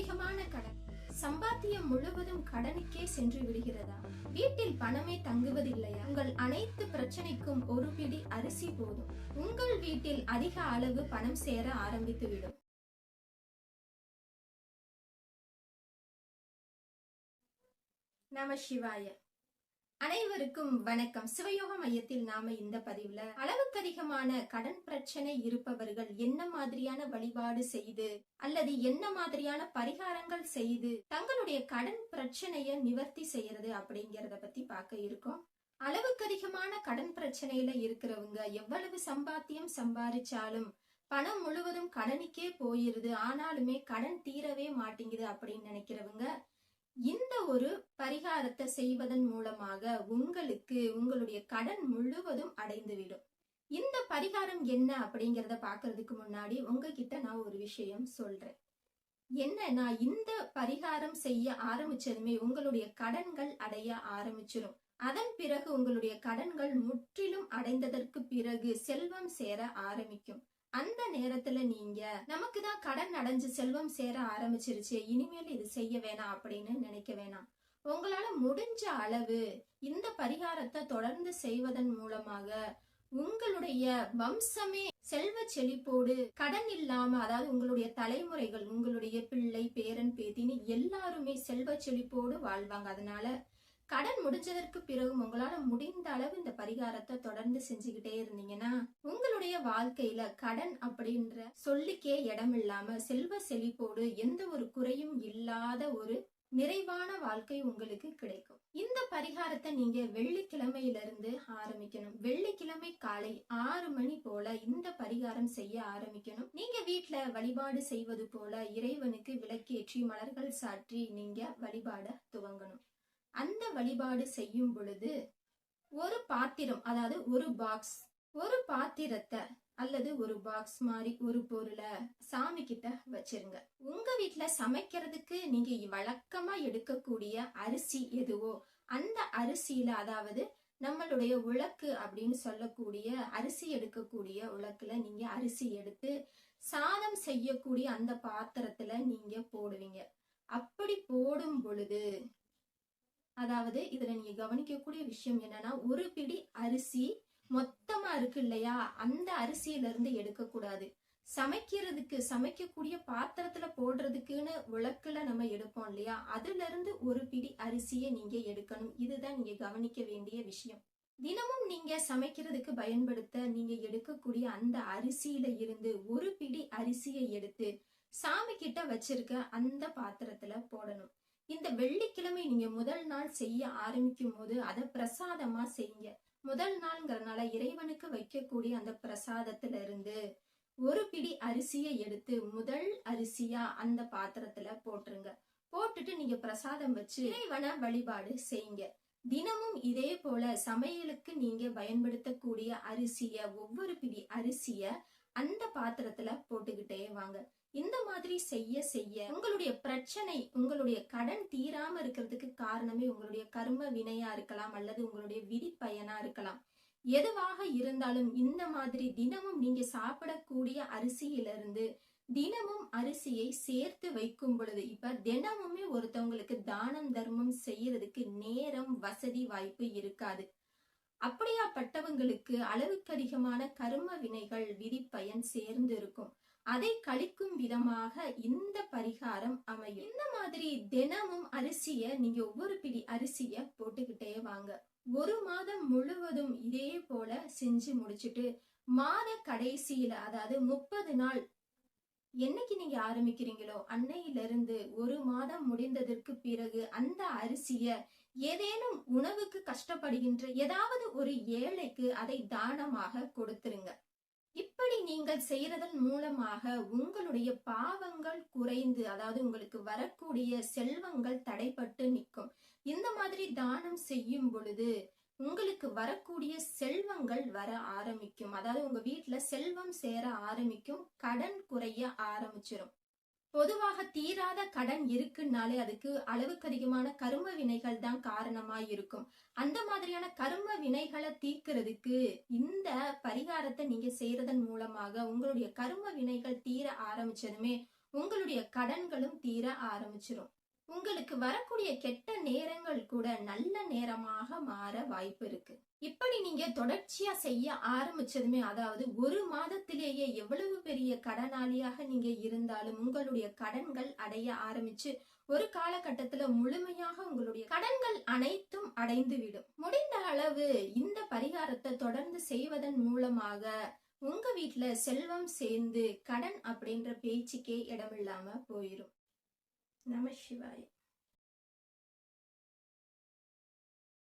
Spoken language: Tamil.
அளவுக்கதிகமான கடன். சம்பாத்தியம் முழுவதும் கடனுக்கே சென்று விடுகிறதா? வீட்டில் பணமே தங்குவதில்லையா? உங்கள் அனைத்து பிரச்சனைக்கும் ஒரு பிடி அரிசி போதும். உங்கள் வீட்டில் அதிக அளவு பணம் சேர ஆரம்பித்துவிடும் நம சிவாய. அனைவருக்கும் வணக்கம். சிவயோக மையத்தில் நாம இந்த பதிவுல அளவுக்கு அதிகமான கடன் பிரச்சனை இருப்பவர்கள் என்ன மாதிரியான வழிபாடு செய்து அல்லது என்ன மாதிரியான பரிகாரங்கள் செய்து தங்களுடைய கடன் பிரச்சனைய நிவர்த்தி செய்யறது அப்படிங்கறத பத்தி பார்க்க இருக்கோம். அளவுக்கு அதிகமான கடன் பிரச்சனையில இருக்கிறவங்க எவ்வளவு சம்பாத்தியம் சம்பாதிச்சாலும் பணம் முழுவதும் கடனுக்கே போயிருது. ஆனாலுமே கடன் தீரவே மாட்டேங்குது அப்படின்னு நினைக்கிறவங்க இந்த ஒரு பரிகாரத்தை செய்வதன் மூலமாக உங்களுக்கு உங்களுடைய கடன் முழுவதும் அடைந்துவிடும். இந்த பரிகாரம் என்ன அப்படிங்கிறத பாக்குறதுக்கு முன்னாடி உங்ககிட்ட நான் ஒரு விஷயம் சொல்றேன். என்ன நான் இந்த பரிகாரம் செய்ய ஆரம்பிச்சதுமே உங்களுடைய கடன்கள் அடைய ஆரம்பிச்சிடும் அதன் பிறகு உங்களுடைய கடன்கள் முற்றிலும் அடைந்ததற்கு பிறகு செல்வம் சேர ஆரம்பிக்கும். அந்த நேரத்துல நீங்க நமக்கு தான் கடன் அடைஞ்சு செல்வம் சேர ஆரம்பிச்சிருச்சு. இனிமேல் இது செய்ய வேணாம் அப்படின்னு நினைக்க வேணாம். உங்களால முடிஞ்ச அளவு இந்த பரிகாரத்தை தொடர்ந்து செய்வதன் மூலமாக உங்களுடைய வம்சமே செல்வ செழிப்போடு கடன் இல்லாம அதாவது உங்களுடைய தலைமுறைகள் உங்களுடைய பிள்ளை பேரன் பேத்தின்னு எல்லாருமே செல்வ செழிப்போடு வாழ்வாங்க. அதனால கடன் முடிஞ்சதற்கு பிறகு உங்களால முடிந்த அளவு இந்த பரிகாரத்தை தொடர்ந்து செஞ்சுக்கிட்டே இருந்தீங்கன்னா உங்களுடைய வாழ்க்கையில கடன் அப்படின்ற சொல்லிக்கே இடம் இல்லாம செல்வ செழிப்போடு எந்த ஒரு குறையும் இல்லாத ஒரு நிறைவான வாழ்க்கை உங்களுக்கு கிடைக்கும். இந்த பரிகாரத்தை நீங்க வெள்ளிக்கிழமையிலிருந்து ஆரம்பிக்கணும். வெள்ளிக்கிழமை காலை ஆறு மணி போல இந்த பரிகாரம் செய்ய ஆரம்பிக்கணும். நீங்க வீட்ல வழிபாடு செய்வது போல இறைவனுக்கு விளக்கேற்றி மலர்கள் சாற்றி நீங்க வழிபாட துவங்கணும். அந்த வழிபாடு செய்யும் பொழுது ஒரு பாத்திரம் அதாவது ஒரு பாக்ஸ் ஒரு பாத்திரத்தை அல்லது ஒரு பாக்ஸ் மாதிரி ஒரு பொருளை சாமி கிட்ட வச்சிருங்க. உங்க வீட்டுல சமைக்கிறதுக்கு நீங்க வழக்கமா எடுக்கக்கூடிய அரிசி எதுவோ அந்த அரிசியில அதாவது நம்மளுடைய உலக்கு அப்படின்னு சொல்லக்கூடிய அரிசி எடுக்கக்கூடிய உலக்குல நீங்க அரிசி எடுத்து சாதம் செய்யக்கூடிய அந்த பாத்திரத்துல நீங்க போடுவீங்க. அப்படி போடும் பொழுது அதாவது இதுல நீங்க கவனிக்கக்கூடிய விஷயம் என்னன்னா ஒரு பிடி அரிசி மொத்தமா இருக்கு இல்லையா? அந்த அரிசியில இருந்து எடுக்க கூடாது சமைக்கிறதுக்கு சமைக்கக்கூடிய பாத்திரத்துல போடுறதுக்குன்னு விளக்குல நம்ம எடுப்போம் இல்லையா? அதுல இருந்து ஒரு பிடி அரிசியை நீங்க எடுக்கணும். இதுதான் நீங்க கவனிக்க வேண்டிய விஷயம். தினமும் நீங்க சமைக்கிறதுக்கு பயன்படுத்த நீங்க எடுக்கக்கூடிய அந்த அரிசியில இருந்து ஒரு பிடி அரிசியை எடுத்து சாமி கிட்ட வச்சிருக்க அந்த பாத்திரத்துல போடணும். இந்த வெள்ளிக்கிழமை நீங்க முதல் நாள் செய்ய ஆரம்பிக்கும் போது அதை பிரசாதமா செய்யுங்க. முதல் நாள்ங்கிறனால இறைவனுக்கு வைக்கக்கூடிய அந்த பிரசாதத்துல இருந்து ஒரு பிடி அரிசியை எடுத்து முதல் அரிசியா அந்த பாத்திரத்துல போட்டுருங்க. போட்டுட்டு நீங்க பிரசாதம் வச்சு இறைவனை வழிபாடு செய்யுங்க. தினமும் இதே போல சமையலுக்கு நீங்க பயன்படுத்தக்கூடிய அரிசிய ஒவ்வொரு பிடி அரிசிய அந்த பாத்திரத்துல போட்டுக்கிட்டே வாங்க. இந்த மாதிரி செய்ய செய்ய உங்களுடைய பிரச்சனை உங்களுடைய கடன் தீராம இருக்கிறதுக்கு காரணமே உங்களுடைய கர்ம வினையா இருக்கலாம் அல்லது உங்களுடைய விதி பயனா இருக்கலாம். எதுவாக இருந்தாலும் இந்த மாதிரி தினமும் நீங்க சாப்பிடக்கூடிய அரிசியிலிருந்து தினமும் அரிசியை சேர்த்து வைக்கும் பொழுது இப்ப தினமுமே ஒருத்தவங்களுக்கு தானம் தர்மம் செய்யறதுக்கு நேரம் வசதி வாய்ப்பு இருக்காது. அப்படியாப்பட்டவங்களுக்கு அளவுக்கு அதிகமான கர்ம வினைகள் விதி பயன் சேர்ந்து இருக்கும். அதை கழிக்கும் விதமாக இந்த பரிகாரம் அமையும். இந்த மாதிரி தினமும் அரிசிய நீங்க ஒவ்வொரு பிடி அரிசிய போட்டுக்கிட்டே வாங்க. ஒரு மாதம் முழுவதும் இதே போல செஞ்சு முடிச்சுட்டு மாத கடைசியில அதாவது முப்பது நாள் என்னைக்கு நீங்க ஆரம்பிக்கிறீங்களோ அன்னையிலிருந்து ஒரு மாதம் முடிந்ததற்கு பிறகு அந்த அரிசிய ஏதேனும் உணவுக்கு கஷ்டப்படுகின்ற ஏதாவது ஒரு ஏழைக்கு அதை தானமாக கொடுத்துருங்க. இப்படி நீங்கள் செய்யறதன் மூலமாக உங்களுடைய பாவங்கள் குறைந்து அதாவது உங்களுக்கு வரக்கூடிய செல்வங்கள் தடைப்பட்டு நிற்கும். இந்த மாதிரி தானம் செய்யும் பொழுது உங்களுக்கு வரக்கூடிய செல்வங்கள் வர ஆரம்பிக்கும். அதாவது உங்க வீட்டுல செல்வம் சேர ஆரம்பிக்கும் கடன் குறைய ஆரம்பிச்சிடும் பொதுவாக தீராத கடன் இருக்குன்னாலே அதுக்கு அளவுக்கு அதிகமான கரும வினைகள் தான் காரணமா இருக்கும் அந்த மாதிரியான கரும வினைகளை தீர்க்கிறதுக்கு இந்த பரிகாரத்தை நீங்க செய்யறதன் மூலமாக உங்களுடைய கரும வினைகள் தீர ஆரம்பிச்சதுமே உங்களுடைய கடன்களும் தீர ஆரம்பிச்சிரும். உங்களுக்கு வரக்கூடிய கெட்ட நேரங்கள் கூட நல்ல நேரமாக மாற வாய்ப்பு இருக்கு. இப்படி நீங்க தொடர்ச்சியா செய்ய ஆரம்பிச்சதுமே அதாவது ஒரு மாதத்திலேயே எவ்வளவு பெரிய கடனாளியாக நீங்க இருந்தாலும் உங்களுடைய கடன்கள் அடைய ஆரம்பிச்சு ஒரு காலகட்டத்துல முழுமையாக உங்களுடைய கடன்கள் அனைத்தும் அடைந்துவிடும். முடிந்த அளவு இந்த பரிகாரத்தை தொடர்ந்து செய்வதன் மூலமாக உங்க வீட்டுல செல்வம் சேர்ந்து கடன் அப்படின்ற பேச்சுக்கே இடமில்லாம போயிரும். நம சிவாய